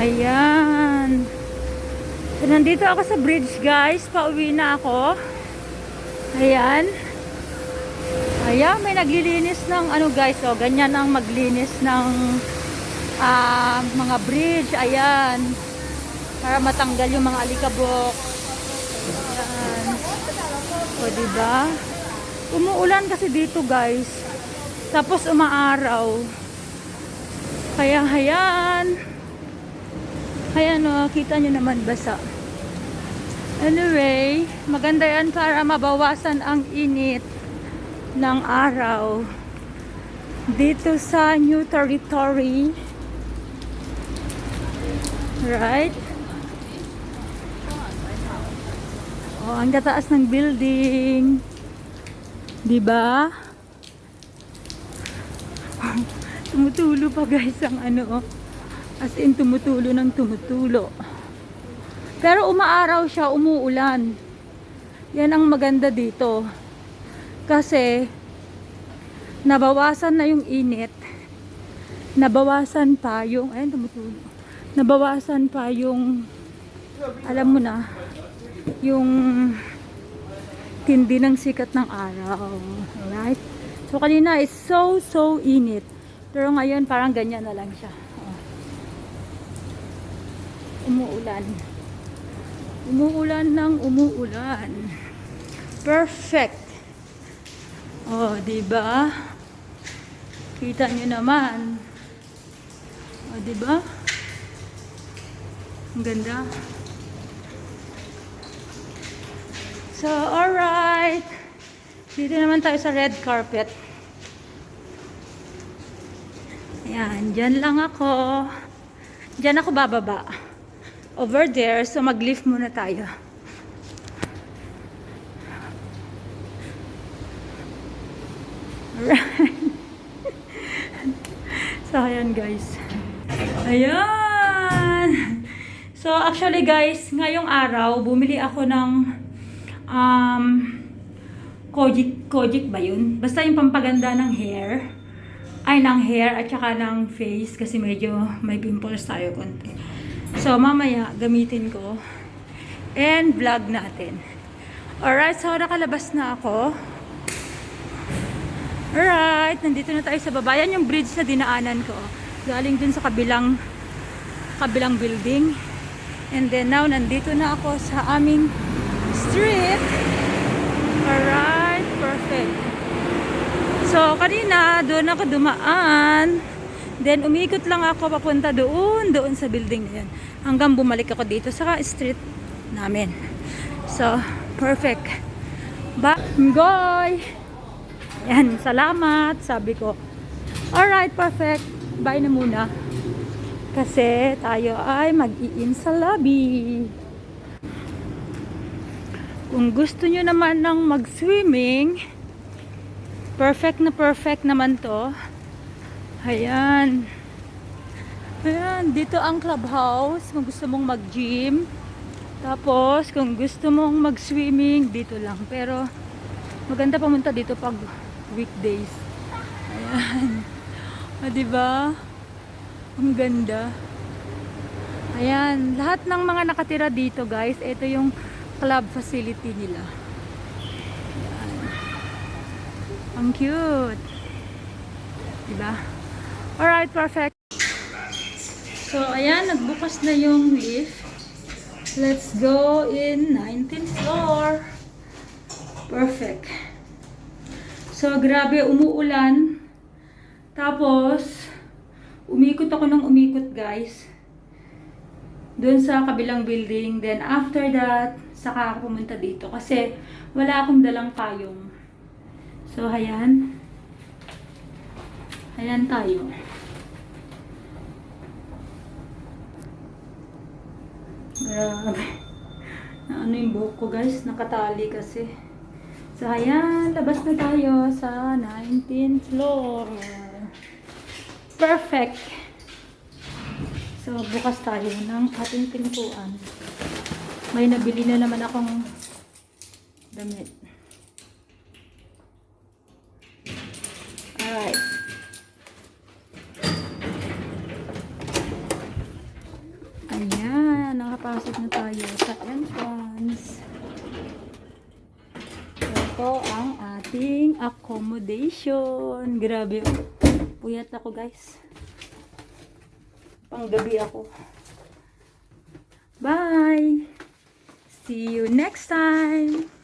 Ayan. So, nandito ako sa bridge, guys. Pauwi na ako. Ayan. Ayan, may naglilinis ng ano, guys. O, ganyan ang maglinis ng ah, mga bridge. Ayan. Para matanggal yung mga alikabok. Ayan. O, diba? Umuulan kasi dito, guys. Tapos umaaraw. Kaya, ayan. Ayan o, kita nyo naman basa. Anyway, maganda yan para mabawasan ang init ng araw dito sa new territory. Right? Oh, ang tataas ng building. 'Di ba? Tumutulo pa guys ang ano oh. As in tumutulo ng tumutulo. Pero umaaraw siya, umuulan. Yan ang maganda dito. Kasi nabawasan na yung init. Nabawasan pa yung ayun tumutulo. Nabawasan pa yung alam mo na yung tindi ng sikat ng araw. Alright? So kanina is so so init. Pero ngayon parang ganyan na lang siya. Umuulan. Umuulan ng umuulan. Perfect. Oh, 'di ba? Kita niyo naman. Oh, 'di ba? Ang ganda. So, alright. Dito naman tayo sa red carpet. Ayan, dyan lang ako. Dyan ako bababa. Over there, so mag-lift muna tayo. Alright. so, ayan guys. Ayan! So, actually guys, ngayong araw, bumili ako ng um, Kojic, Kojic ba yun? Basta yung pampaganda ng hair. Ay, ng hair at saka ng face kasi medyo may pimples tayo konti. So, mamaya gamitin ko and vlog natin. Alright, so nakalabas na ako. Alright, nandito na tayo sa baba. Yan yung bridge na dinaanan ko. Galing dun sa kabilang kabilang building. And then now, nandito na ako sa aming street. Alright, perfect. So, kanina, doon ako dumaan. Then, umikot lang ako papunta doon, doon sa building na yan. Hanggang bumalik ako dito sa street namin. So, perfect. Ba, Ngoy! Yan, salamat, sabi ko. Alright, perfect. Bye na muna. Kasi tayo ay mag-i-in sa lobby. Kung gusto nyo naman ng mag-swimming, perfect na perfect naman to. Ayan. Ayan, dito ang clubhouse. Kung gusto mong mag-gym. Tapos, kung gusto mong mag-swimming, dito lang. Pero, maganda pumunta dito pag weekdays. Ayan. O, diba? Ang ganda. Ayan. Lahat ng mga nakatira dito, guys, ito yung club facility nila. Ayan. Ang cute. Diba? Alright, perfect. So, ayan, nagbukas na yung lift. Let's go in 19th floor. Perfect. So, grabe, umuulan. Tapos, umikot ako ng umikot, guys. Doon sa kabilang building. Then, after that, saka ako pumunta dito. Kasi, wala akong dalang payong. So, ayan. Ayan tayo. Grabe. Na ano yung buhok ko guys, nakatali kasi. So ayan, labas na tayo sa 19th floor. Perfect. So bukas tayo ng ating pintuan. May nabili na naman akong damit. Alright. Papasok na tayo sa entrance. Ito ang ating accommodation. Grabe. oh. Puyat ako guys. Panggabi ako. Bye! See you next time!